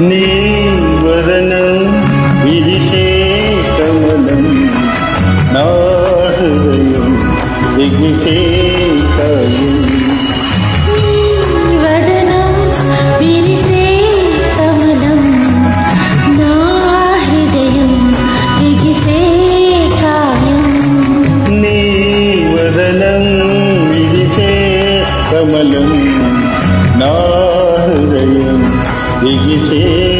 நீவரணம் விதிஷேகமலம் நாடுதயம் திகிஷேகயம் நீவரணம் விதிஷேகமலம் E